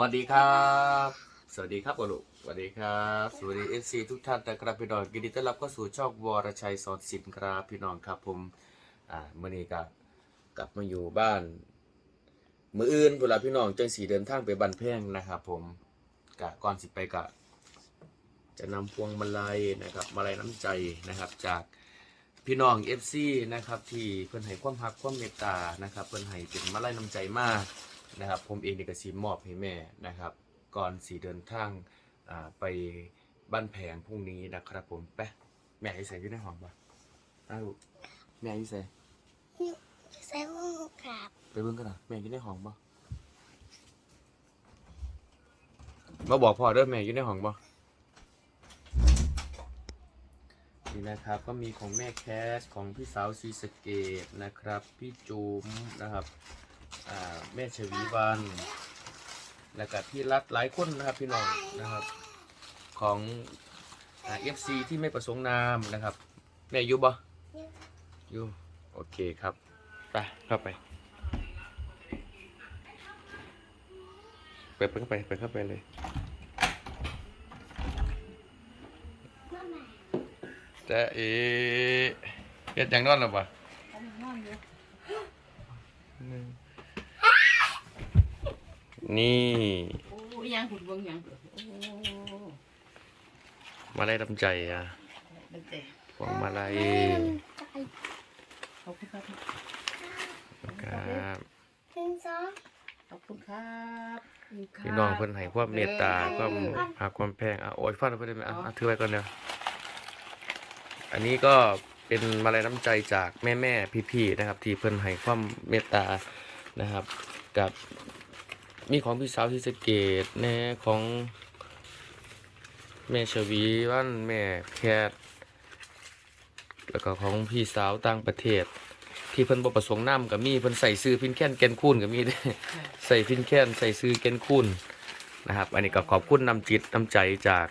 วัสดีครับ สวัสดีครับบอลุสวัสดีครับ สวัสดีเอฟซีทุกท่านแต่กระพี่น้องยินดีต้อนรับเข้าสู่ช่องวรชัยสอนสินครับพี่น้องครับผมอ่าเมื่อนี้ก็กลับมาอยู่บ้าน มืออื่นเวลาพี่น้องจังสีเดินทางไปบันเพ่งนะครับผมกะก่อนสิไปกะ จะนำพวงมาลัยนะครับมาลัยน้ำใจนะครับ จากพี่น้อง FC นะครับที่เพิ่นให้ความรักความเมตตานะครับเพิ่นให้เป็นมาลัยน้ำใจมาก นะครับ ผมเองนี่ก็สิมอบให้แม่นะครับ ก่อนสีเดินทางอ่าไปบ้านแผงพรุ่งนี้นะครับผมไปแม่อยู่ใส่อยู่ในห้องปะอ้าวแม่อยู่ใส่ใส่วงกราบไปเบิ่งกันนะแม่อยู่ในห้องปะมาบอกพ่อเด้อแม่อยู่ในห้องปะนี่นะครับก็มีของแม่แคสของพี่สาวซีสะเกตนะครับ พี่จูมนะครับอ่า แม่ชวีวันแล้วก็พี่รัฐหลายคนนะครับพี่น้องนะครับของเอฟซีที่ไม่ประสงค์นามนะครับแม่อยู่บ่อยู่โอเคครับไปเข้าไปเปิดเข้าไปเปิดเข้าไปเลยมาใหม่แต่เอเฮ็ดหยังนอนหรือเปะ นี่โอ้ยยังหุ่นเบิ่งยังโอ้มาได้ดำใจอะตั้งแต่พวงมาลัยขอบคุณครับครับหนึ่งสองขอบคุณครับพี่น้องเพิ่นให้ความเมตตาความหาความแพงอะโอ้ยฟันเพิ่นได้ไหมอะอะถือไว้ก่อนเดี๋ยวอันนี้ก็เป็นมาลัยน้ำใจจากแม่แม่ๆพี่ๆนะครับ ที่เพิ่นให้ความเมตตานะครับ กับ มีของพี่สาวที่สเกตแน่ของแม่ชวีวันแม่แคทแล้วก็ของพี่สาวต่างประเทศ ที่เพิ่นบ่ประสงค์นามก็มีเพิ่นใส่ซื้อพินแค้นแกนคูนก็มีเด้ใส่พินแค้นใส่ซื้อแกนคูนนะครับ อันนี้ก็ขอบคุณน้ำจิตน้ำใจจาก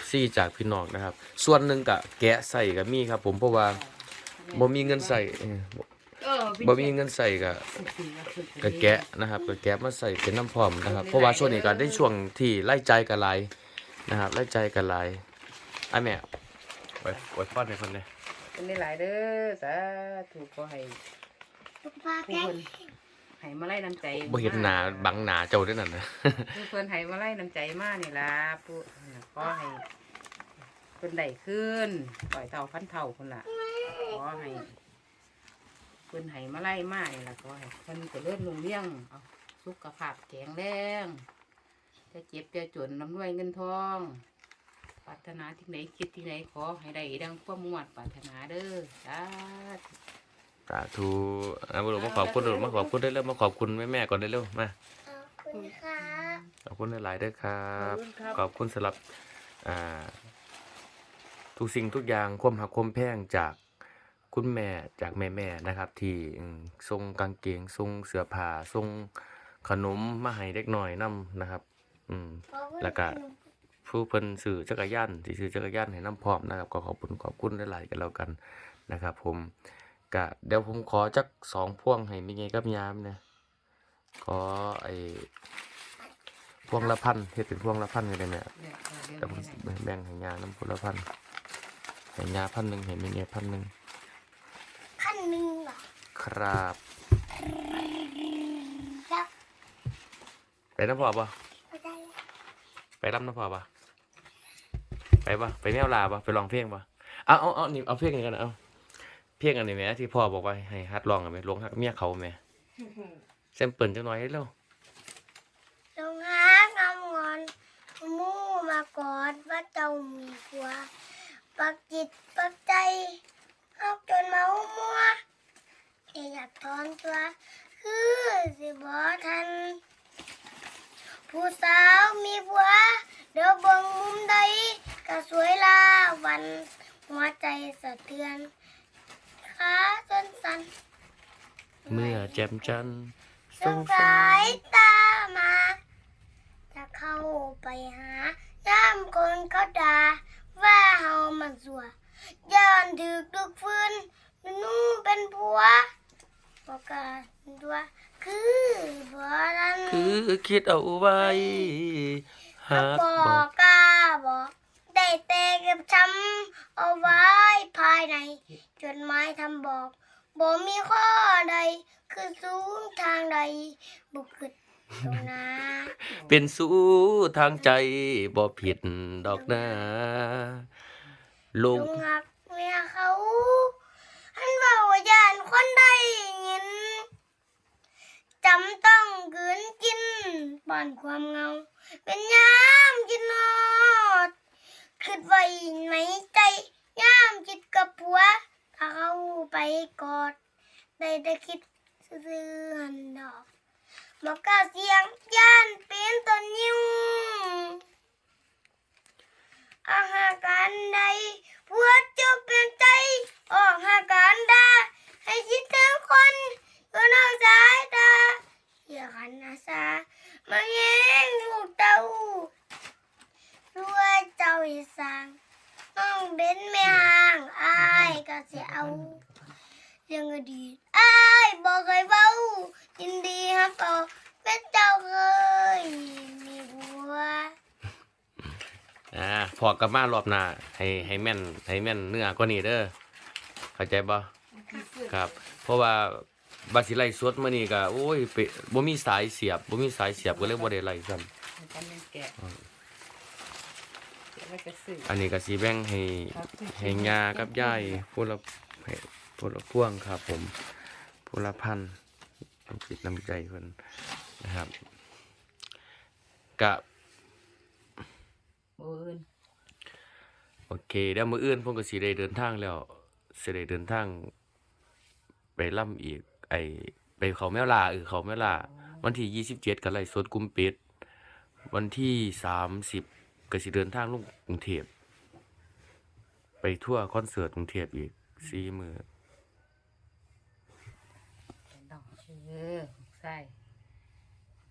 FC จากพี่น้องนะครับ ส่วนหนึ่งก็แกะใส่ก็มีครับ ผมเพราะว่าบ่มีเงินใส่ บ่มีเงินใส่ก็ก็แกะนะครับก็แกะมาใส่เป็นน้ำพร้อมนะครับ เพราะว่าช่วงนี้ก็ได้ช่วงที่ไล่ใจกันหลายนะครับไล่ใจกันหลายไอ้แม่ไว้ไว้ฟอดในคนเนี่ยเป็นได้หลายเด้อสาธุขอให้ลูกปลาผู้แก้เพิ่นให้มาไล่น้ำใจบ่เห็นหน้าบังหน้าเจ้าด้วยนั่นนะผู้เพิ่นให้มาไล่น้ำใจมานี่ล่ะผู้ขอให้เพิ่นได้ขึ้นปล่อยเท่าพันเท่าคนล่ะขอให้เพิ่นให้มาไล่มานี่ล่ะขอให้เพิ่นเจริญรุ่งเรืองเอาสุขภาพแข็งแรงจะเจ็บจะจนร่ำรวยเงินทองปรารถนาที่ไหนคิดที่ไหนขอให้ได้ดังความมุ่งมั่นปรารถนาเด้อสาธุสาธุอะบุรุษมาขอบคุณบุรุษมาขอบคุณได้เร็วมาขอบคุณแม่แม่ๆก่อนได้เร็วมาขอบคุณครับขอบคุณหลายๆด้วยครับขอบคุณครับ ขอบคุณสำหรับอ่าทุกสิ่งทุกอย่างความหักความแพงจาก คุณแม่จากแม่แม่ๆนะครับ ที่อืมส่งกางเกงส่งเสื้อผ้าส่งขนมมาให้เด็กหน่อยนํนะครับ อืมขอบคุณแล้วก็ผู้เพิ่นซื้อจักรยานที่ซื้อจักรยานให้น้ำพร้อมนะครับก็ขอบคุณขอบคุณหลายๆกันแล้วกันนะครับ ผมกะเดี๋ยวผมขอจักสองพวงให้มีไงกับยามเนี่ยขอไอ้พวงละพันเฮ็ดเป็นพวงละพันก็ได้ไหมเดี๋ยวเดี๋ยวแต่ผมเดี๋ยวแบ่งให้ยาน้ำพวงละพันให้ยาพันหนึ่งให้มีไงพันหนึ่ง ขั้นหนึ่งเหรอ ครับครับ ไปน้ำพอปะไม่ได้ไปรับน้ำพอปะไปปะไปแมวลาปะไปลองเพลงปะเอาเอาเอานี่เอาเพลงนี้กันนะเอาเพลงอันนี้ไหมที่พ่อบอกว่าให้ฮัดลองกันไหมลงฮักเมียเขาไหมเซมเปิลจังหน่อยเร็วลงหางำงอนมู่มากอดว่าเจ้ามีผัวปักจิตปักใจเอาจนเมามัว อยากถอนตัวคือสิบอทัน ผู้สาวมีผัวเดี๋ยวเบิ่งมุมใดก็สวยลาวันหัวใจสะเทือนขาจนสั่นเมื่อแจ่มจันทร์สงสายตามา จะเข้าไปหาย่ามคนเขาด่าว่าเฮามันสัวย้อนถึกดึกฟื้นหนูเป็นผัว บอกกาตัวคือบ่นั้นคือคิดเอาไว้ หากบบออกกกาบอกได้แต่เก็บช้ำเอาไว้ภายใน จดหมายทำบอกบ่มีข้อใด คือสูงทางใด บุกขึ้นตรงนาเป็นสู้ทางใจบ่ผิดดอกนาลลง งหักเมียเขาหันเบาว่าย่านคนใดยิน จำต้องกืนกินบ้านความเงา เป็นยามจินนอดคิดไว้ในใจยามจิตกับผัว ถ้าเขาไปกอดได้แต่คิดซื่อหันดอกบอกกาเสียงย่านเป็นต้นยิ้วอาหารการใดผัวจะเปลี่ยนใจ ออกหาการดาให้คิดถึงคนอยู่นอกสายตาอย่าขันอาสามาแย่งลูกเต้าด้วยเจ้าอีสางน้องเด่น ไม่ห่างอายก็จะเอาเรื่องอดีตอ้ายบอกเคยเบ้ายินดีฮับเอาเป็นเจ้าเคยมีผัวอ่าพอกลับมารอบหน้าให้ให้แม่นให้แม่นเนื้อกว่านี้เด้อเข้าใจบ่ครับ เพราะว่าบาสิไล่สวดมื้อนี้ก็โอ้ยไปบ่มีสายเสียบบ่มีสายเสียบก็เลยบ่ได้ไล่ซั่น แกะเดี๋ยวเราจะซื้ออันนี้ก็สิแบ่งให้ครับให้ยากับยายผู้ละให้ผู้ละพ่วงครับ ผมผู้ละพันน้ำจิตน้ำใจเพิ่นนะครับกะโอ้ยโอเคเดี๋ยวมื้ออื่นผมก็สิได้เดินทางแล้วสิได้เดินทาง ไปล่ำอีก ไอไปเขาแม่ลาเออเขาแม่ลาวันที่ยี่สิบเจ็ดก็ไล่สดกลุ่มปิดวันที่สามสิบ ก็สิเดินทางลงกรุงเทพไปทั่วคอนเสิร์ตกรุงเทพอีกสี่มือดองเออใส่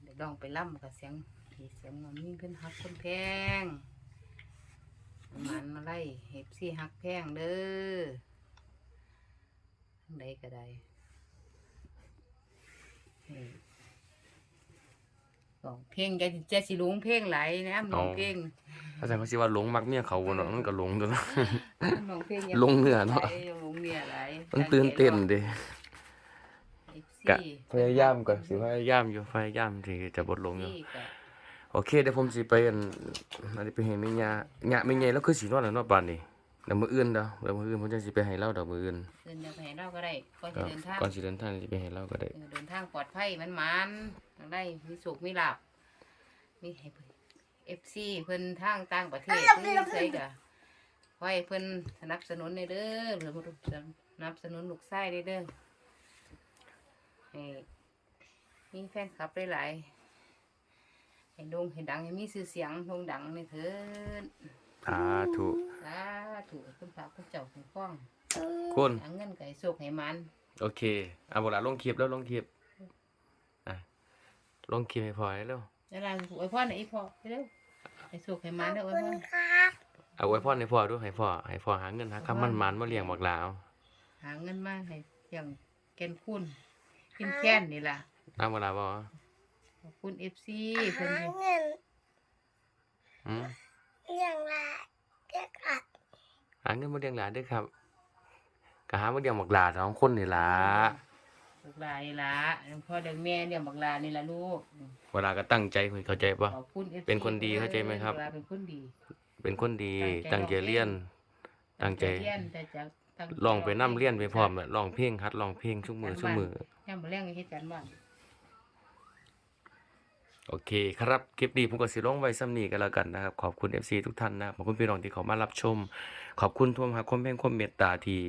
เดี๋ยวดองไปล่ำกับเสียงผีเสียงมันมีเพิ่นฮักคนแพงมันมาไล่เห็บซี่ฮักแพงเด้อทั้งใดก็ได้ นี่ลองเพลงแกจะสิลุงเพลงไหลายนะลองเพลงอาจารย์เขาสิว่าหลงมักเมียเขาบ่เนาะมันก็หลงตัวเนาะลองเพลงลงเนื้อเนาะไหลลงเนื้อไหลมันตื่นเต้นเด้เอฟกะซีพยายามก่อนสิพยายามอยู่พยายามที่จะบดลงอยู่นี่ก็โอเคเดี๋ยวผมสิไปอันอันนี้ไปเห็นแม่ย่าย่าแม่ใหญ่แล้วคือสินอนแล้วเนาะปานนี้ เดี๋ยวมื้ออื่นเด้อเดี๋ยวมื้ออื่นผมจะสิไปให้เล่าดอกมื้ออื่นเดินเดินไปให้เราก็ได้ก่อนคจะรับเดินทางก่อนสิเดินทางสิไปให้เล่าก็ได้เออเดินทางปลอดภัยมันมันๆทางได้มีสุขมีลาบมีให้เอฟซีเพิ่นทางต่างประเทศเพิ่นใส่กะไว้เพิ่นสนับสนุนในเด้อหรือสนับสนุนลูกไส้ได้เด้อให้มีแฟนคลับหลายๆให้โด่งให้ดังให้มีชื่อเสียงโด่งดังในเถิด สาธุสาธุคุณพระคุณเจ้าคุณฟ้องคุณหาเงินไก่โศกให้มัน โอเคเอาบ่ล่ะลงคลิปแล้วลงคลิปอะลงคลิปให้พอให้แล้วเวลาอวยพรให้อีพ่อเร็วให้โศกให้มันขเด้ออบอวยคุพณรครับเอาไว้พ่อให้พ่อดูให้พ่อให้พ่อหาเงินหาคำมันมันมาเลี้ยงบักหลาวหาเงินมาให้อย่างแกนคุณกินแค้นนี่ล่ะเอาบ่ล่ะบ่ขอบคุณเอฟซีเพิ่นหาให้เงิน อืมอย่างละเรียกอัดหาเงินมาเลี้ยงหลานเด้วยครับก็หามาเลี้ยงบักหลาสองคนนี่ล่ะลูกหลานนี่ล่ะพ่อเด็กแม่เนี่ยบักหลานนี่ล่ะลูกเวลาก็ตั้งใจเพิ่นเข้าใจป่ะขอบคุณ FC เป็นคนดีเข้าใจไหมครับเวลาเป็นคนดี เป็นคนดีตั้ตั้งงใจใจเรียนตั้งใจเรียนแต่จะตั้งใจลองไปนํเรียนไปพร้อมอะร้องเพลงฮัดร้องเพลงชุกมือชุกมือย่ำมาแรงให้เฮ็ดกันบ้าน โอเคครับ คลิปนี้ผมก็สิลงไว้ซ้ำนี้กันแล้วกันนะครับ ขอบคุณ FC ทุกท่านนะครับขอบคุณพี่น้องที่เขามารับชม ขอบคุณทุกมหาความแพ่งความเมตตาที่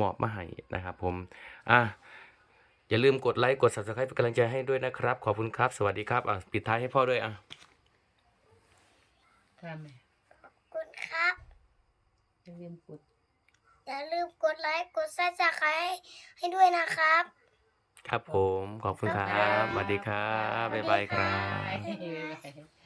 มอบมาให้นะครับผมอะอย่าลืมกดไลค์กด Subscribe เป็นกำลังใจให้ด้วยนะครับ ขอบคุณครับ สวัสดีครับอะปิดท้ายให้พ่อด้วยอะครับแม่ขอบคุณครับ อย่าลืมกด อย่าลืมกดไลค์กดซับสไครต์ให้ด้วยนะครับ ครับผม ขอบคุณครับสวัสดีครับ บ๊ายบายครับ บ